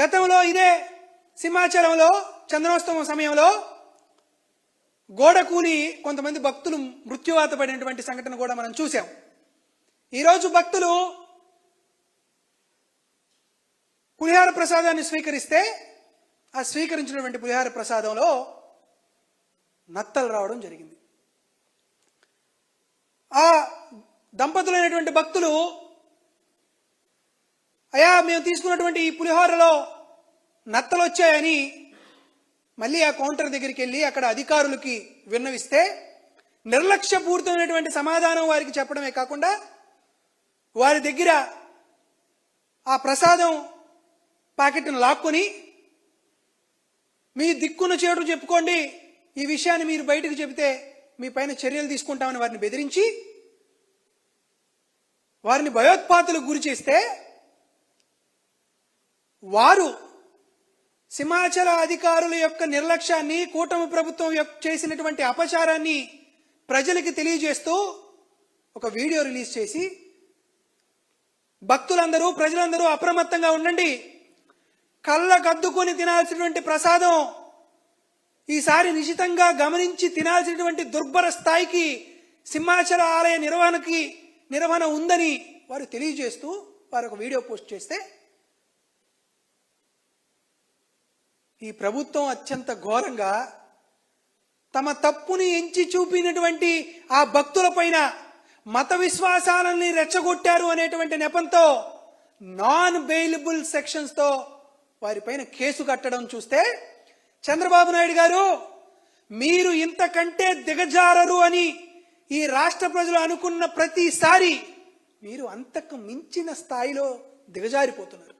గతంలో ఇదే సింహాచలంలో చంద్రోత్సవం సమయంలో గోడ కూలి కొంతమంది భక్తులు మృత్యువాత పడినటువంటి సంఘటన కూడా మనం చూసాం ఈరోజు భక్తులు పులిహార ప్రసాదాన్ని స్వీకరిస్తే ఆ స్వీకరించినటువంటి పులిహార ప్రసాదంలో నత్తలు రావడం జరిగింది. ఆ దంపతులైనటువంటి భక్తులు అయా మేము తీసుకున్నటువంటి ఈ పులిహోరలో నత్తలు వచ్చాయని మళ్ళీ ఆ కౌంటర్ దగ్గరికి వెళ్ళి అక్కడ అధికారులకి విన్నవిస్తే నిర్లక్ష్యపూరితమైనటువంటి సమాధానం వారికి చెప్పడమే కాకుండా వారి దగ్గర ఆ ప్రసాదం ప్యాకెట్ను లాక్కొని మీ దిక్కున చేటు చెప్పుకోండి ఈ విషయాన్ని మీరు బయటకు చెబితే మీ పైన చర్యలు తీసుకుంటామని వారిని బెదిరించి వారిని భయోత్పాతులకు గురి చేస్తే వారు సింహాచల అధికారుల యొక్క నిర్లక్ష్యాన్ని కూటమి ప్రభుత్వం యొక్క చేసినటువంటి అపచారాన్ని ప్రజలకి తెలియజేస్తూ ఒక వీడియో రిలీజ్ చేసి భక్తులందరూ ప్రజలందరూ అప్రమత్తంగా ఉండండి. కళ్ళ కద్దుకొని తినాల్సినటువంటి ప్రసాదం ఈసారి నిశితంగా గమనించి తినాల్సినటువంటి దుర్భర స్థాయికి సింహాచల ఆలయ నిర్వహణకి నిర్వహణ ఉందని వారు తెలియజేస్తూ వారు ఒక వీడియో పోస్ట్ చేస్తే ఈ ప్రభుత్వం అత్యంత ఘోరంగా తమ తప్పుని ఎంచి చూపినటువంటి ఆ భక్తుల పైన మత విశ్వాసాలని రెచ్చగొట్టారు అనేటువంటి నెపంతో నాన్ బెయిలబుల్ సెక్షన్స్తో వారిపైన కేసు కట్టడం చూస్తే చంద్రబాబు నాయుడు గారు మీరు ఇంతకంటే దిగజారరు అని ఈ రాష్ట్ర ప్రజలు అనుకున్న ప్రతిసారి మీరు అంతకు మించిన స్థాయిలో దిగజారిపోతున్నారు.